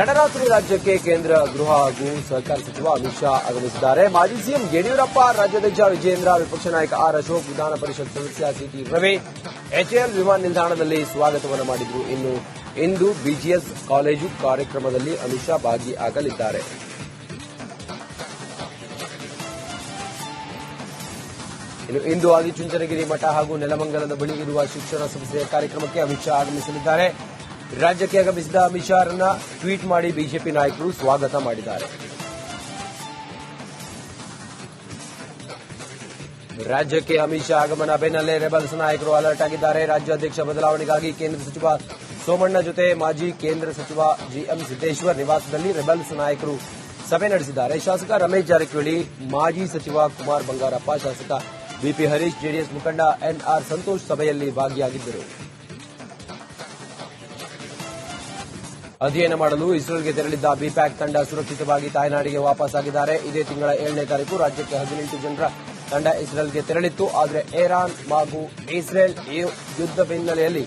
ತಡರಾತ್ರಿ ರಾಜ್ಯಕ್ಕೆ ಕೇಂದ್ರ ಗೃಹ ಹಾಗೂ ಸಹಕಾರ ಸಚಿವ ಅಮಿತ್ ಶಾ ಆಗಮಿಸಿದ್ದಾರೆ. ಮಾಜಿ ಸಿಎಂ ಯಡಿಯೂರಪ್ಪ, ರಾಜ್ಯಾಧ್ಯಕ್ಷ ವಿಜಯೇಂದ್ರ, ವಿಪಕ್ಷ ನಾಯಕ ಆರ್ ಅಶೋಕ್ ವಿಧಾನ ಪರಿಷತ್ ಸದಸ್ಯ ಸಿಟಿ ರವಿ ಎಚ್ಎಎಲ್ ವಿಮಾನ ನಿಲ್ದಾಣದಲ್ಲಿ ಸ್ವಾಗತವನ್ನು ಮಾಡಿದ್ರು. ಇನ್ನು ಇಂದು ಬಿಜಿಎಸ್ ಕಾಲೇಜು ಕಾರ್ಯಕ್ರಮದಲ್ಲಿ ಅಮಿತ್ ಶಾ ಭಾಗಿಯಾಗಲಿದ್ದಾರೆ. ಇನ್ನು ಇಂದು ಆದಿಚುಂಚನಗಿರಿ ಮಠ ಹಾಗೂ ನೆಲಮಂಗಲದ ಬಳಿ ಇರುವ ಶಿಕ್ಷಣ ಸಂಸ್ಥೆಯ ಕಾರ್ಯಕ್ರಮಕ್ಕೆ ಅಮಿತ್ ಶಾ ಆಗಮಿಸಲಿದ್ದಾರೆ. ರಾಜ್ಯಕ್ಕೆ ಆಗಮಿಸಿದ ಅಮಿತ್ ಶಾ ಟ್ವೀಟ್ ಮಾಡಿ ಬಿಜೆಪಿ ನಾಯಕರು ಸ್ವಾಗತ ಮಾಡಿದ್ದಾರೆ. ರಾಜ್ಯಕ್ಕೆ ಅಮಿತ್ ಶಾ ಆಗಮನ, ಬೆನ್ನಲ್ಲೇ ರೆಬಲ್ಸ್ ನಾಯಕರು ಅಲರ್ಟ್ ಆಗಿದ್ದಾರೆ. ರಾಜ್ಯಾಧ್ಯಕ್ಷ ಬದಲಾವಣೆಗಾಗಿ ಕೇಂದ್ರ ಸಚಿವ ಸೋಮಣ್ಣ ಜೊತೆ ಮಾಜಿ ಕೇಂದ್ರ ಸಚಿವ ಜಿಎಂ ಸಿದ್ದೇಶ್ವರ್ ನಿವಾಸದಲ್ಲಿ ರೆಬಲ್ಸ್ ನಾಯಕರು ಸಭೆ ನಡೆಸಿದ್ದಾರೆ. ಶಾಸಕ ರಮೇಶ್ ಜಾರಕಿಹೊಳಿ, ಮಾಜಿ ಸಚಿವ ಕುಮಾರ್ ಬಂಗಾರಪ್ಪ, ಶಾಸಕ ಬಿಪಿ ಹರೀಶ್, ಜೆಡಿಎಸ್ ಮುಖಂಡ ಎನ್ಆರ್ ಸಂತೋಷ್ ಸಭೆಯಲ್ಲಿ ಭಾಗಿಯಾಗಿದ್ದರು. ಅಧ್ಯಯನ ಮಾಡಲು ಇಸ್ರೇಲ್ಗೆ ತೆರಳಿದ್ದ ಬಿಪ್ಯಾಕ್ ತಂಡ ಸುರಕ್ಷಿತವಾಗಿ ತಾಯ್ನಾಡಿಗೆ ವಾಪಸ್ಸಾಗಿದ್ದಾರೆ ಇದೇ ತಿಂಗಳ ಏಳನೇ ತಾರೀಕು ರಾಜ್ಯಕ್ಕೆ ಹದಿನೆಂಟು ಜನರ ತಂಡ ಇಸ್ರೇಲ್ಗೆ ತೆರಳಿತ್ತು. ಆದರೆ ಇರಾನ್ ಹಾಗೂ ಇಸ್ರೇಲ್ ಯುದ್ಧ ಹಿನ್ನೆಲೆಯಲ್ಲಿ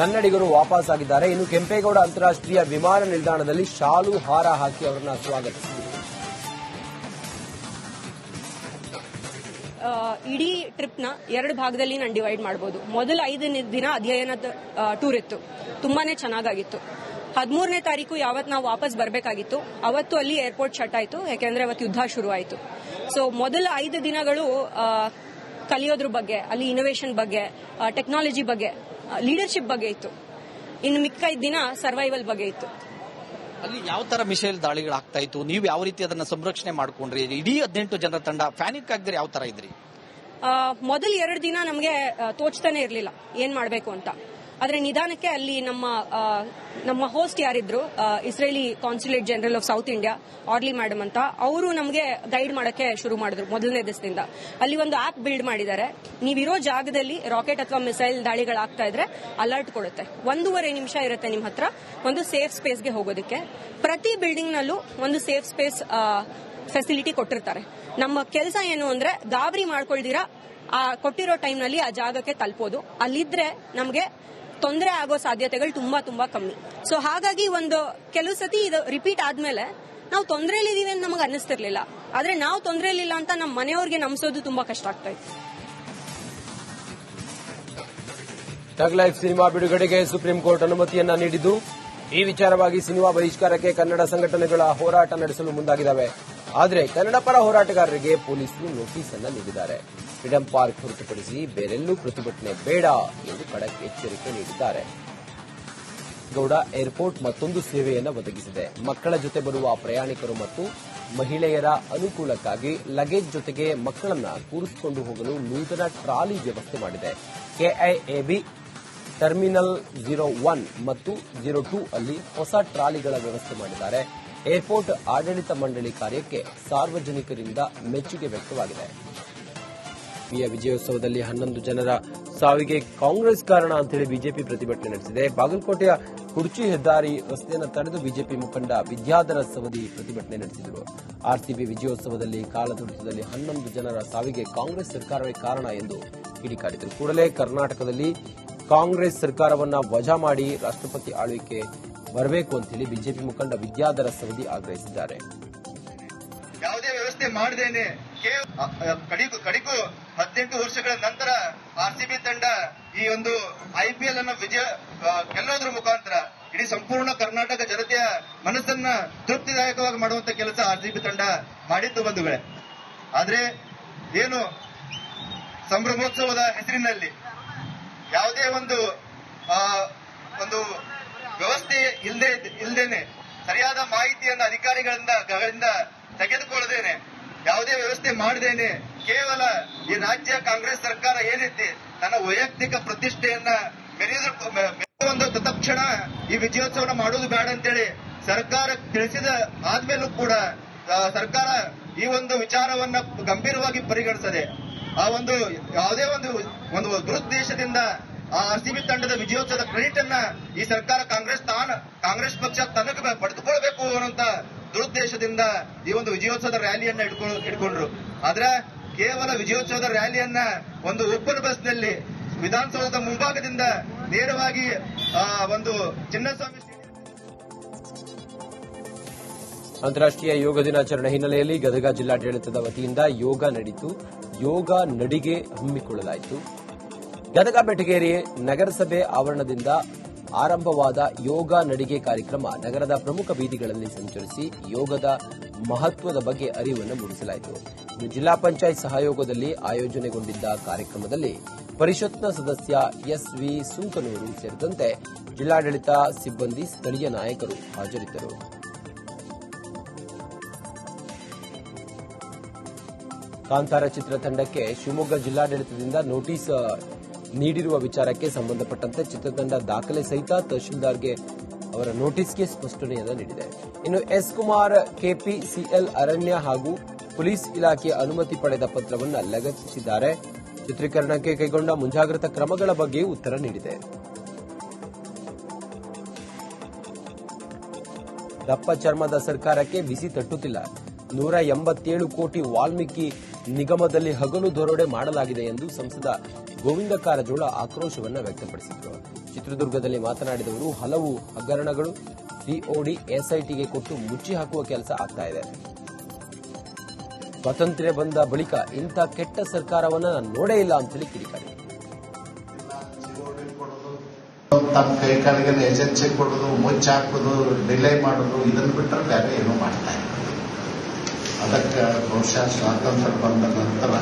ಕನ್ನಡಿಗರು ವಾಪಸ್ಸಾಗಿದ್ದಾರೆ ಇನ್ನು ಕೆಂಪೇಗೌಡ ಅಂತಾರಾಷ್ಟೀಯ ವಿಮಾನ ನಿಲ್ದಾಣದಲ್ಲಿ ಶಾಲು ಹಾರ ಹಾಕಿ ಅವರನ್ನ ಸ್ವಾಗತಿಸಿದರು. ಇಡೀ ಟ್ರಿಪ್ನ ಎರಡು ಭಾಗದಲ್ಲಿ ನಾನು ಡಿವೈಡ್ ಮಾಡಬಹುದು ಮೊದಲ ಐದು ದಿನ ಅಧ್ಯಯನ ಟೂರ್ ಇತ್ತು. ತುಂಬಾನೇ ಚೆನ್ನಾಗಾಗಿತ್ತು. ಹದಿಮೂರನೇ ತಾರೀಕು ಯಾವತ್ತು ನಾವು ವಾಪಸ್ ಬರಬೇಕಾಗಿತ್ತು. ಅವತ್ತು ಅಲ್ಲಿ ಏರ್ಪೋರ್ಟ್ ಶಟ್ ಆಯಿತು. ಯಾಕೆಂದ್ರೆ ಅವತ್ತು ಯುದ್ಧ ಶುರುವಾಯಿತು ಆಯಿತು. ಸೊ ಮೊದಲ ಐದು ದಿನಗಳು ಕಲಿಯೋದ್ರ ಬಗ್ಗೆ ಅಲ್ಲಿ ಇನೋವೇಷನ್ ಬಗ್ಗೆ ಟೆಕ್ನಾಲಜಿ ಬಗ್ಗೆ ಲೀಡರ್ಶಿಪ್ ಬಗ್ಗೆ ಇತ್ತು. ಇನ್ನು ಮಿಕ್ಕ ದಿನ ಸರ್ವೈವಲ್ ಬಗ್ಗೆ ಇತ್ತು. ಅಲ್ಲಿ ಯಾವ ತರ ಮಿಸೈಲ್ ದಾಳಿಗಳಾಗ್ತಾ ಇತ್ತು? ನೀವು ಯಾವ ರೀತಿ ಅದನ್ನ ಸಂರಕ್ಷಣೆ ಮಾಡ್ಕೊಂಡ್ರಿ? ಇಡೀ ಹದಿನೆಂಟು ಜನರ ತಂಡ ಫ್ಯಾನಿಕ್ ಆಗಿದ್ರೆ ಯಾವ ತರ ಇದ್ರಿ? ಮೊದಲ ಎರಡು ದಿನ ನಮಗೆ ತೋಚ್ತಾನೆ ಇರಲಿಲ್ಲ. ಏನ್ ಮಾಡಬೇಕು ಅಂತ. ಆದ್ರೆ ನಿಧಾನಕ್ಕೆ ಅಲ್ಲಿ ನಮ್ಮ ನಮ್ಮ host ಯಾರಿದ್ರು Israeli consulate general of South India Orly madam ಅಂತ, ಅವರು ನಮಗೆ ಗೈಡ್ ಮಾಡೋಕ್ಕೆ ಶುರು ಮಾಡಿದ್ರು ಮೊದಲನೇ ದಿವಸದಿಂದ. ಅಲ್ಲಿ ಒಂದು ಆಪ್ ಬಿಲ್ಡ್ ಮಾಡಿದ್ದಾರೆ. ನೀವಿರೋ ಜಾಗದಲ್ಲಿ ರಾಕೆಟ್ ಅಥವಾ ಮಿಸೈಲ್ ದಾಳಿಗಳಾಗ್ತಾ ಇದ್ರೆ ಅಲರ್ಟ್ ಕೊಡುತ್ತೆ. ಒಂದೂವರೆ ನಿಮಿಷ ಇರುತ್ತೆ ನಿಮ್ಮ ಹತ್ರ, ಒಂದು ಸೇಫ್ ಸ್ಪೇಸ್ಗೆ ಹೋಗೋದಕ್ಕೆ. ಪ್ರತಿ ಬಿಲ್ಡಿಂಗ್ನಲ್ಲೂ ಒಂದು ಸೇಫ್ ಸ್ಪೇಸ್ ಫೆಸಿಲಿಟಿ ಕೊಟ್ಟಿರ್ತಾರೆ. ನಮ್ಮ ಕೆಲಸ ಏನು ಅಂದ್ರೆ ಗಾಬರಿ ಮಾಡ್ಕೊಳ್ದಿರಾ, ಆ, ಕೊಟ್ಟಿರೋ ಟೈಮ್ನಲ್ಲಿ ಆ ಜಾಗಕ್ಕೆ ತಲುಪೋದು. ಅಲ್ಲಿದ್ರೆ ನಮಗೆ ತೊಂದರೆ ಆಗೋ ಸಾಧ್ಯತೆಗಳು ತುಂಬಾ ತುಂಬಾ ಕಮ್ಮಿ. ಸೊ ಹಾಗಾಗಿ ಒಂದು ಕೆಲವು ಸತಿ ಇದು ರಿಪೀಟ್ ಆದ್ಮೇಲೆ ನಾವು ತೊಂದರೆಯಲ್ಲಿದ್ದೀವಿ ಅಂತ ನಮಗೆ ಅನ್ನಿಸ್ತಿರ್ಲಿಲ್ಲ. ಆದ್ರೆ ನಾವು ತೊಂದರೆಯಲ್ಲಿಲ್ಲ ಅಂತ ನಮ್ಮ ಮನೆಯವ್ರಿಗೆ ನಂಬಿಸೋದು ತುಂಬಾ ಕಷ್ಟ ಆಗ್ತಾ ಇತ್ತು. ಟಗ್ ಲೈಫ್ ಸಿನಿಮಾ ಬಿಡುಗಡೆಗೆ ಸುಪ್ರೀಂ ಕೋರ್ಟ್ ಅನುಮತಿಯನ್ನ ನೀಡಿದ್ದು, ಈ ವಿಚಾರವಾಗಿ ಸಿನಿಮಾ ಬಹಿಷ್ಕಾರಕ್ಕೆ ಕನ್ನಡ ಸಂಘಟನೆಗಳ ಹೋರಾಟ ನಡೆಸಲು ಮುಂದಾಗಿದ್ದಾವೆ. ಆದರೆ ಕನ್ನಡ ಪರ ಹೋರಾಟಗಾರರಿಗೆ ಪೊಲೀಸರು ನೋಟಿಸ್ ಅನ್ನು ನೀಡಿದ್ದಾರೆ. ಫ್ರೀಡಂ ಪಾರ್ಕ್ ಹೊರತುಪಡಿಸಿ ಬೇರೆಲ್ಲೂ ಪ್ರತಿಭಟನೆ ಬೇಡ ಎಂದು ಖಡಕ್ ಎಚ್ಚರಿಕೆ ನೀಡಿದ್ದಾರೆ. ಗೌಡ ಏರ್ಪೋರ್ಟ್ ಮತ್ತೊಂದು ಸೇವೆಯನ್ನು ಒದಗಿಸಿದೆ. ಮಕ್ಕಳ ಜೊತೆ ಬರುವ ಪ್ರಯಾಣಿಕರು ಮತ್ತು ಮಹಿಳೆಯರ ಅನುಕೂಲಕ್ಕಾಗಿ ಲಗೇಜ್ ಜೊತೆಗೆ ಮಕ್ಕಳನ್ನು ಕೂರಿಸಿಕೊಂಡು ಹೋಗಲು ನೂತನ ಟ್ರಾಲಿ ವ್ಯವಸ್ಥೆ ಮಾಡಿದೆ. ಕೆಐಎಬಿ ಟರ್ಮಿನಲ್ ಜೀರೋ ಒನ್ ಮತ್ತು ಜೀರೋ ಟೂ ಅಲ್ಲಿ ಹೊಸ ಟ್ರಾಲಿಗಳ ವ್ಯವಸ್ಥೆ ಮಾಡಿದ್ದಾರೆ. ಏರ್ಪೋರ್ಟ್ ಆಡಳಿತ ಮಂಡಳಿ ಕಾರ್ಯಕ್ಕೆ ಸಾರ್ವಜನಿಕರಿಂದ ಮೆಚ್ಚುಗೆ ವ್ಯಕ್ತವಾಗಿದೆ. ಪಿಯ ವಿಜಯೋತ್ಸವದಲ್ಲಿ ಹನ್ನೊಂದು ಜನರ ಸಾವಿಗೆ ಕಾಂಗ್ರೆಸ್ ಕಾರಣ ಅಂತೇಳಿ ಬಿಜೆಪಿ ಪ್ರತಿಭಟನೆ ನಡೆಸಿದೆ. ಬಾಗಲಕೋಟೆಯ ಕುರ್ಚಿ ಹೆದ್ದಾರಿ ರಸ್ತೆಯನ್ನು ತಡೆದು ಬಿಜೆಪಿ ಮುಖಂಡ ವಿದ್ಯಾಧರ ಸವದಿ ಪ್ರತಿಭಟನೆ ನಡೆಸಿದರು. ಆರ್ಸಿಬಿ ವಿಜಯೋತ್ಸವದಲ್ಲಿ ಕಾಲದುಡಿತದಲ್ಲಿ ಹನ್ನೊಂದು ಜನರ ಸಾವಿಗೆ ಕಾಂಗ್ರೆಸ್ ಸರ್ಕಾರವೇ ಕಾರಣ ಎಂದು ಕಿಡಿಕಾರಿದರು. ಕೂಡಲೇ ಕರ್ನಾಟಕದಲ್ಲಿ ಕಾಂಗ್ರೆಸ್ ಸರ್ಕಾರವನ್ನ ವಜಾ ಮಾಡಿ ರಾಷ್ಟ್ರಪತಿ ಆಳ್ವಿಕೆ ಬರಬೇಕು ಅಂತ ಹೇಳಿ ಬಿಜೆಪಿ ಮುಖಂಡ ವಿದ್ಯಾಧರ ಸವದಿ ಆಗ್ರಹಿಸಿದ್ದಾರೆ. ಯಾವುದೇ ವ್ಯವಸ್ಥೆ ಮಾಡದೇನೆ ಕಡಿಗೂ ಕಡಿಗೂ ಹದಿನೆಂಟು ವರ್ಷಗಳ ನಂತರ ಆರ್ಸಿಬಿ ತಂಡ ಈ ಒಂದು ಐಪಿಎಲ್ ಅನ್ನು ವಿಜಯ ಗೆಲ್ಲೋದ್ರ ಮುಖಾಂತರ ಇಡೀ ಸಂಪೂರ್ಣ ಕರ್ನಾಟಕ ಜನತೆಯ ಮನಸ್ಸನ್ನ ತೃಪ್ತಿದಾಯಕವಾಗಿ ಮಾಡುವಂತ ಕೆಲಸ ಆರ್ಸಿಬಿ ತಂಡ ಮಾಡಿದ್ದು ಬಂಧುಗಳೇ. ಆದ್ರೆ ಏನು ಸಂಭ್ರಮೋತ್ಸವದ ಹೆಸರಿನಲ್ಲಿ ಯಾವುದೇ ಒಂದು ಒಂದು ವ್ಯವಸ್ಥೆ ಇಲ್ಲದೆ ಇಲ್ಲದೇನೆ ಸರಿಯಾದ ಮಾಹಿತಿಯನ್ನು ಅಧಿಕಾರಿಗಳಿಂದ ಗಳಿಂದ ತೆಗೆದುಕೊಳ್ಳದೇನೆ, ಯಾವುದೇ ವ್ಯವಸ್ಥೆ ಮಾಡದೇನೆ, ಕೇವಲ ಈ ರಾಜ್ಯ ಕಾಂಗ್ರೆಸ್ ಸರ್ಕಾರ ಏನೈತಿ ತನ್ನ ವೈಯಕ್ತಿಕ ಪ್ರತಿಷ್ಠೆಯನ್ನ ಮೆರೆಯುವುದು ತತ್ಕ್ಷಣ ಈ ವಿಜಯೋತ್ಸವನ ಮಾಡೋದು ಬೇಡ ಅಂತೇಳಿ ಸರ್ಕಾರ ತಿಳಿಸಿದ ಆದ್ಮೇಲೂ ಕೂಡ ಸರ್ಕಾರ ಈ ಒಂದು ವಿಚಾರವನ್ನ ಗಂಭೀರವಾಗಿ ಪರಿಗಣಿಸದೆ, ಆ ಒಂದು ಯಾವುದೇ ಒಂದು ಒಂದು ದುರುದ್ದೇಶದಿಂದ ಆರ್ಸಿಬಿ ತಂಡದ ವಿಜಯೋತ್ಸವದ ಕ್ರೆಡಿಟ್ ಅನ್ನ ಈ ಸರ್ಕಾರ ಕಾಂಗ್ರೆಸ್ ತಾನ, ಕಾಂಗ್ರೆಸ್ ಪಕ್ಷ ತನಕ ಪಡೆದುಕೊಳ್ಬೇಕು ಅನ್ನುವಂತ ದುರುದ್ದೇಶದಿಂದ ಈ ಒಂದು ವಿಜಯೋತ್ಸವದ ರ್ಯಾಲಿಯನ್ನ ಇಟ್ಕೊಂಡು ಇಟ್ಕೊಂಡ್ರು ಆದ್ರೆ ಕೇವಲ ವಿಜಯೋತ್ಸವದ ರ್ಯಾಲಿಯನ್ನ ಒಂದು ಓಪನ್ ಬಸ್ನಲ್ಲಿ ವಿಧಾನಸೌಧದ ಮುಂಭಾಗದಿಂದ ನೇರವಾಗಿ ಒಂದು ಚಿನ್ನಸ್ವಾಮಿ ಅಂತಾರಾಷ್ಟ್ರೀಯ ಯೋಗ ದಿನಾಚರಣೆ ಹಿನ್ನೆಲೆಯಲ್ಲಿ ಗದಗ ಜಿಲ್ಲಾಡಳಿತದ ವತಿಯಿಂದ ಯೋಗ ನಡೀತು. ಯೋಗ ನಡಿಗೆ ಹಮ್ಮಿಕೊಳ್ಳಲಾಯಿತು. ಗದಗ ಬೆಟಗೇರಿ ನಗರಸಭೆ ಆವರಣದಿಂದ ಆರಂಭವಾದ ಯೋಗ ನಡಿಗೆ ಕಾರ್ಯಕ್ರಮ ನಗರದ ಪ್ರಮುಖ ಬೀದಿಗಳಲ್ಲಿ ಸಂಚರಿಸಿ ಯೋಗದ ಮಹತ್ವದ ಬಗ್ಗೆ ಅರಿವನ್ನು ಮೂಡಿಸಲಾಯಿತು. ಜಿಲ್ಲಾ ಪಂಚಾಯತ್ ಸಹಯೋಗದಲ್ಲಿ ಆಯೋಜನೆಗೊಂಡಿದ್ದ ಕಾರ್ಯಕ್ರಮದಲ್ಲಿ ಪರಿಷತ್ನ ಸದಸ್ಯ ಎಸ್ ವಿ ಸುಂಕನೂರು ಸೇರಿದಂತೆ ಜಿಲ್ಲಾಡಳಿತ ಸಿಬ್ಬಂದಿ ಸ್ಥಳೀಯ ನಾಯಕರು ಹಾಜರಿದ್ದರು. ಕಾಂತಾರ ಚಿತ್ರತಂಡಕ್ಕೆ ಶಿವಮೊಗ್ಗ ಜಿಲ್ಲಾಡಳಿತದಿಂದ ನೋಟಿಸ್ ನೀಡಿರುವ ವಿಚಾರಕ್ಕೆ ಸಂಬಂಧಪಟ್ಟಂತೆ ಚಿತ್ರತಂಡ ದಾಖಲೆ ಸಹಿತ ತಹಶೀಲ್ದಾರ್ಗೆ ಅವರ ನೋಟಿಸ್ಗೆ ಸ್ಪಷ್ಟನೆಯನ್ನು ನೀಡಿದೆ. ಇನ್ನು ಎಸ್ ಕುಮಾರ್ ಕೆಪಿಸಿಎಲ್ ಅರಣ್ಯ ಹಾಗೂ ಪೊಲೀಸ್ ಇಲಾಖೆ ಅನುಮತಿ ಪಡೆದ ಪತ್ರವನ್ನು ಲಗತ್ತಿಸಿದ್ದಾರೆ. ಚಿತ್ರೀಕರಣಕ್ಕೆ ಕೈಗೊಂಡ ಮುಂಜಾಗ್ರತಾ ಕ್ರಮಗಳ ಬಗ್ಗೆ ಉತ್ತರ ನೀಡಿದೆ. ದಪ್ಪ ಚರ್ಮದ ಸರ್ಕಾರಕ್ಕೆ ಬಿಸಿ ತಟ್ಟುತ್ತಿಲ್ಲ. ನೂರ ಎಂಬತ್ತೇಳು ಕೋಟಿ ವಾಲ್ಮೀಕಿ ನಿಗಮದಲ್ಲಿ ಹಗಲು ದರೋಡೆ ಮಾಡಲಾಗಿದೆ ಎಂದು ಸಂಸದ ಗೋವಿಂದ ಕಾರಜೋಳ ಆಕ್ರೋಶವನ್ನು ವ್ಯಕ್ತಪಡಿಸಿದರು. ಚಿತ್ರದುರ್ಗದಲ್ಲಿ ಮಾತನಾಡಿದವರು ಹಲವು ಹಗರಣಗಳು ಸಿಒಡಿ ಎಸ್ಐಟಿಗೆ ಕೊಟ್ಟು ಮುಚ್ಚಿ ಹಾಕುವ ಕೆಲಸ ಆಗ್ತಾ ಇದೆ. ಸ್ವಾತಂತ್ರ್ಯ ಬಂದ ಬಳಿಕ ಇಂಥ ಕೆಟ್ಟ ಸರ್ಕಾರವನ್ನ ನಾನು ನೋಡೇ ಇಲ್ಲ ಅಂತೇಳಿ ಕಿಡಿಕಾರಿ. ತಮ್ಮ ಕೈಕಾಲಿಗೆ ಏಜೆನ್ಸಿ ಕೊಡೋದು, ಮುಚ್ಚಿ ಹಾಕೋದು, ಡಿಲೇ ಮಾಡೋದು, ಇದನ್ನು ಬಿಟ್ಟರೆ ಬೇರೆ ಏನೂ ಮಾಡ್ತಾ ಇಲ್ಲ. ಅದಕ್ಕೆ ಬಹುಶಃ ಸ್ವಾತಂತ್ರ್ಯ ಬಂದ ನಂತರ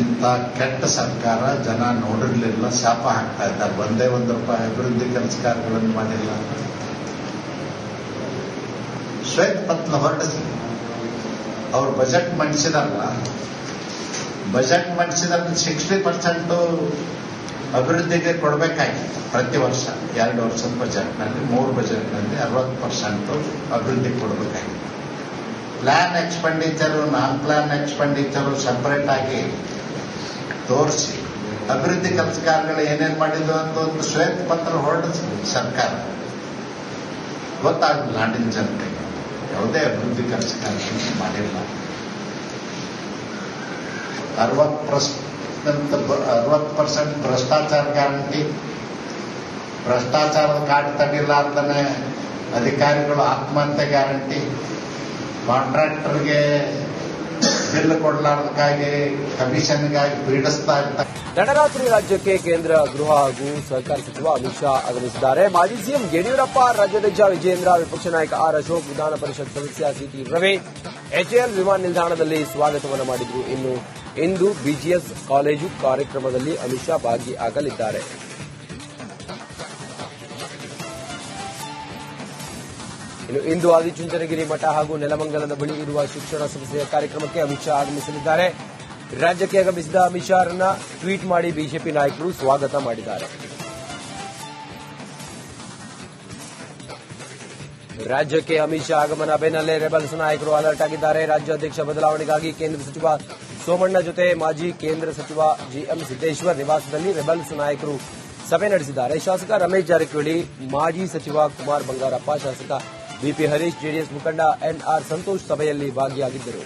ಇಂಥ ಕೆಟ್ಟ ಸರ್ಕಾರ ಜನ ನೋಡಿರ್ಲಿಲ್ಲ, ಶಾಪ ಹಾಕ್ತಾ ಇದ್ದಾರೆ. ಒಂದೇ ಒಂದು ರೂಪಾಯಿ ಅಭಿವೃದ್ಧಿ ಕೆಲಸ ಕಾರ್ಯಗಳನ್ನು ಮಾಡಿಲ್ಲ. ಶ್ವೇತ ಪತ್ರ ಹೊರಡಿಸಿ. ಅವ್ರು ಬಜೆಟ್ ಮಂಡಿಸಿದಾರಲ್ಲ ಬಜೆಟ್ ಮಂಡಿಸಿದಾಗ ಸಿಕ್ಸ್ಟಿ ಪರ್ಸೆಂಟು ಅಭಿವೃದ್ಧಿಗೆ ಕೊಡಬೇಕಾಗಿತ್ತು ಪ್ರತಿ ವರ್ಷ. ಎರಡು ವರ್ಷದ ಬಜೆಟ್ನಲ್ಲಿ, ಮೂರು ಬಜೆಟ್ನಲ್ಲಿ ಅರವತ್ತು ಪರ್ಸೆಂಟ್ ಅಭಿವೃದ್ಧಿ ಕೊಡಬೇಕಾಗಿತ್ತು. Plan expenditure non plan expenditure separate ಆಗಿ ತೋರಿಸಿ. ಅಭಿವೃದ್ಧಿ ಕೆಲಸ ಕಾರ್ಯಗಳು ಏನೇನು ಮಾಡಿದ್ದು ಅಂತ ಒಂದು ಶ್ವೇತ ಪತ್ರ ಹೊರಡಿಸ್ಬೇಕು ಸರ್ಕಾರ. ಗೊತ್ತಾಗಲ್ಲ ನಾಡಿನ ಜನತೆಗೆ ಯಾವುದೇ ಅಭಿವೃದ್ಧಿ ಕೆಲಸ ಕಾರ್ಯಗಳನ್ನು ಮಾಡಿಲ್ಲ. ಅರವತ್ತು ಪರ್ಸೆಂಟ್ ಅರವತ್ ಪರ್ಸೆಂಟ್ ಭ್ರಷ್ಟಾಚಾರ ಗ್ಯಾರಂಟಿ ಭ್ರಷ್ಟಾಚಾರದ ಕಾಟ ಅಂತಾನೆ ಅಧಿಕಾರಿಗಳು ಆತ್ಮಹತ್ಯೆ ಗ್ಯಾರಂಟಿ. ಕಾಂಟ್ರಾಕ್ಟರ್ಗೆ ಬಿಲ್ ಕೊಡಲಾರ್ದಕ್ಕಾಗಿ ಕಮಿಷನ್ಗಾಗಿ ಪೀಡಿಸ್ತಾ ಇರ್ತಾರೆ ತಡರಾತ್ರಿ ರಾಜ್ಯಕ್ಕೆ ಕೇಂದ್ರ ಗೃಹ ಹಾಗೂ ಸಹಕಾರ ಸಚಿವ ಅಮಿತ್ ಶಾ ಆಗಮಿಸಿದ್ದಾರೆ. ಮಾಜಿ ಸಿಎಂ ಯಡಿಯೂರಪ್ಪ ರಾಜ್ಯಾಧ್ಯಕ್ಷ ವಿಜೇಂದ್ರ ವಿಪಕ್ಷ ನಾಯಕ ಆರ್ ಅಶೋಕ್, ವಿಧಾನ ಪರಿಷತ್ ಸದಸ್ಯ ಸಿಟಿ ರವಿ ಎಚ್ಎಎಲ್ ವಿಮಾನ ನಿಲ್ದಾಣದಲ್ಲಿ ಸ್ವಾಗತವನ್ನು ಮಾಡಿದ್ರು. ಇನ್ನು ಇಂದು ಬಿಜಿಎಸ್ ಕಾಲೇಜು ಕಾರ್ಯಕ್ರಮದಲ್ಲಿ ಅಮಿತ್ ಶಾ ಭಾಗಿಯಾಗಲಿದ್ದಾರೆ. ಇನ್ನು ಇಂದು ಆದಿಚುಂಚನಗಿರಿ ಮಠ ಹಾಗೂ ನೆಲಮಂಗಲದ ಬಳಿ ಇರುವ ಶಿಕ್ಷಣ ಸಂಸ್ಥೆಯ ಕಾರ್ಯಕ್ರಮಕ್ಕೆ ಅಮಿತ್ ಶಾ ಆಗಮಿಸಲಿದ್ದಾರೆ. ರಾಜ್ಯಕ್ಕೆ ಆಗಮಿಸಿದ ಅಮಿತ್ ಶಾ ಅವರನ್ನ ಟ್ವೀಟ್ ಮಾಡಿ ಬಿಜೆಪಿ ನಾಯಕರು ಸ್ವಾಗತ ಮಾಡಿದ್ದಾರೆ. ರಾಜ್ಯಕ್ಕೆ ಅಮಿತ್ ಶಾ ಆಗಮನ ಬೆನ್ನಲ್ಲೇ ರೆಬಲ್ಸ್ ನಾಯಕರು ಅಲರ್ಟ್ ಆಗಿದ್ದಾರೆ. ರಾಜ್ಯಾಧ್ಯಕ್ಷ ಬದಲಾವಣೆಗಾಗಿ ಕೇಂದ್ರ ಸಚಿವ ಸೋಮಣ್ಣ ಜೊತೆ ಮಾಜಿ ಕೇಂದ್ರ ಸಚಿವ ಜಿಎಂ ಸಿದ್ದೇಶ್ವರ್ ನಿವಾಸದಲ್ಲಿ ರೆಬಲ್ಸ್ ನಾಯಕರು ಸಭೆ ನಡೆಸಿದ್ದಾರೆ. ಶಾಸಕ ರಮೇಶ್ ಜಾರಕಿಹೊಳಿ, ಮಾಜಿ ಸಚಿವ ಕುಮಾರ್ ಬಂಗಾರಪ್ಪ, ಶಾಸಕ ಬಿಪಿ ಹರೀಶ್ ಜೆಡಿಎಸ್ ಮುಖಂಡ ಎನ್ಆರ್ ಸಂತೋಷ್ ಸಭೆಯಲ್ಲಿ ಭಾಗಿಯಾಗಿದ್ದರು.